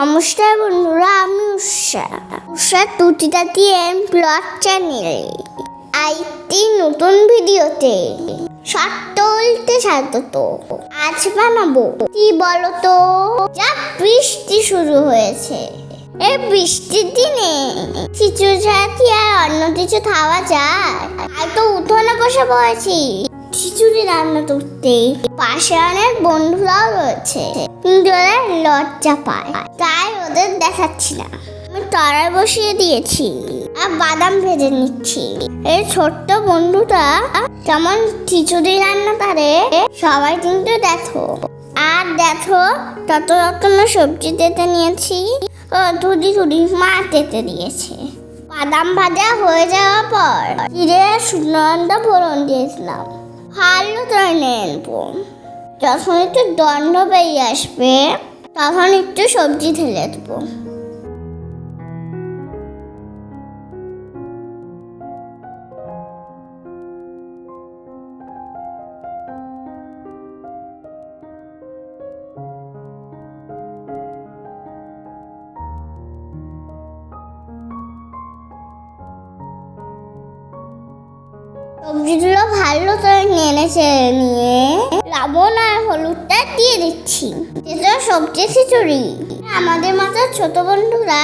নমস্কার বন্ধুরা, আমি উষা। উষা টুটিটা দিয়ে ব্লগ চ্যানেল আইটি নতুন ভিডিওতে সত্তলতে স্বাগত। আজ বানাবো কি বলতো? যা বৃষ্টি শুরু হয়েছে। এই বৃষ্টির দিনে খিচুড়ি ছাড়া আর অন্য কিছু খাওয়া যায়? আর তো উঠোনে বসে পড়েছি। খিচুড়ি রান্না করতে। পাশে অনেক বন্ধুরাও রয়েছে। কিন্তু ওরা লজ্জা পায়। তাই ওদের দেখাচ্ছি না। আমি বসিয়ে দিয়েছি। আর বাদাম ভেজে নিচ্ছি। এই ছোট্ট বন্ধুটা খিচুড়ি রান্না সবাই কিন্তু দেখো। আর দেখো তত রকমের সবজি দিতে নিয়েছি। ও দুদি দুদি মা দিতে দিয়েছে। বাদাম ভাজা হয়ে যাওয়ার পর জিরে সুনন্দা ফোড়ন দিয়েছিলাম। ভালো করে নেব যখন একটু দণ্ড বেরিয়ে আসবে তখন একটু সবজি ঢেলে দেবো। সবজিগুলো ভালো করে নেমে ছেড়ে নিয়ে লবণ আর হলুদটা দিয়ে দিচ্ছি। এটা সবজি খিচুড়ি। আমাদের মতো ছোট বন্ধুরা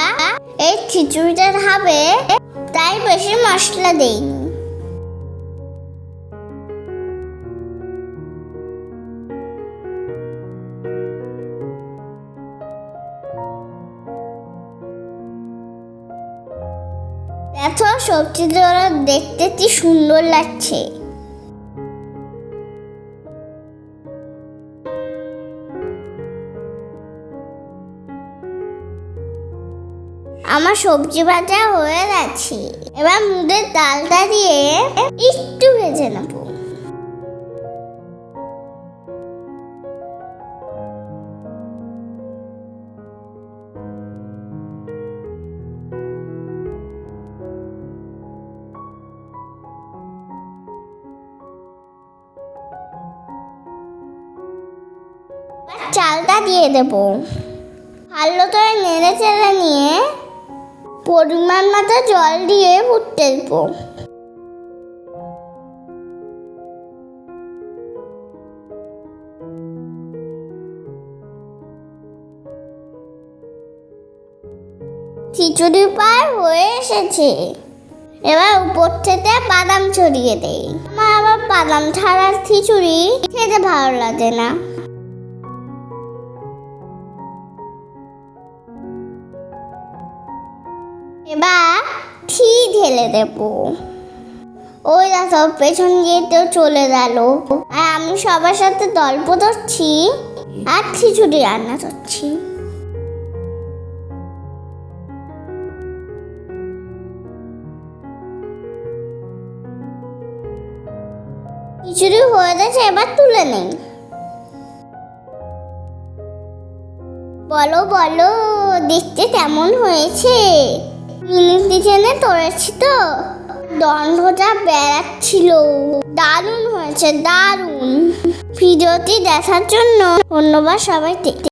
এই খিচুড়িটা খাবে তাই বেশি মশলা দেইনি সবজি সবজিগুলো দেখতে কি সুন্দর লাগছে। আমার সবজি ভাজা হয়ে গেছে। এবার মুদের ডালটা দিয়ে একটু ভেজে নেব। চালটা দিয়ে দেব। ভালো করে নেড়ে চেড়ে নিয়ে পরিমাণ মতো জল দিয়ে ফুটতে দেব। খিচুড়ি পার হয়ে এসেছে। এবার উপর থেকে বাদাম ছড়িয়ে দেই। আমার আবার বাদাম ছাড়া খিচুড়ি খেতে ভালো লাগে না। এবার থি ঢেলে দেব। ওই দেখো, পেছন দিয়ে তো চলে গেল। আর আমি সবার সাথে গল্প ধরছি আর খিচুড়ি রান্না করছি। খিচুড়ি হয়ে গেছে, এবার তুলে নেই। বলো বলো, দেখতে কেমন হয়েছে? মিনিট কিচেনে তোলেছি তো। দণ্ডটা বেড়াচ্ছিল। দারুণ হয়েছে দারুণ। ভিডিওটি দেখার জন্য ধন্যবাদ সবাই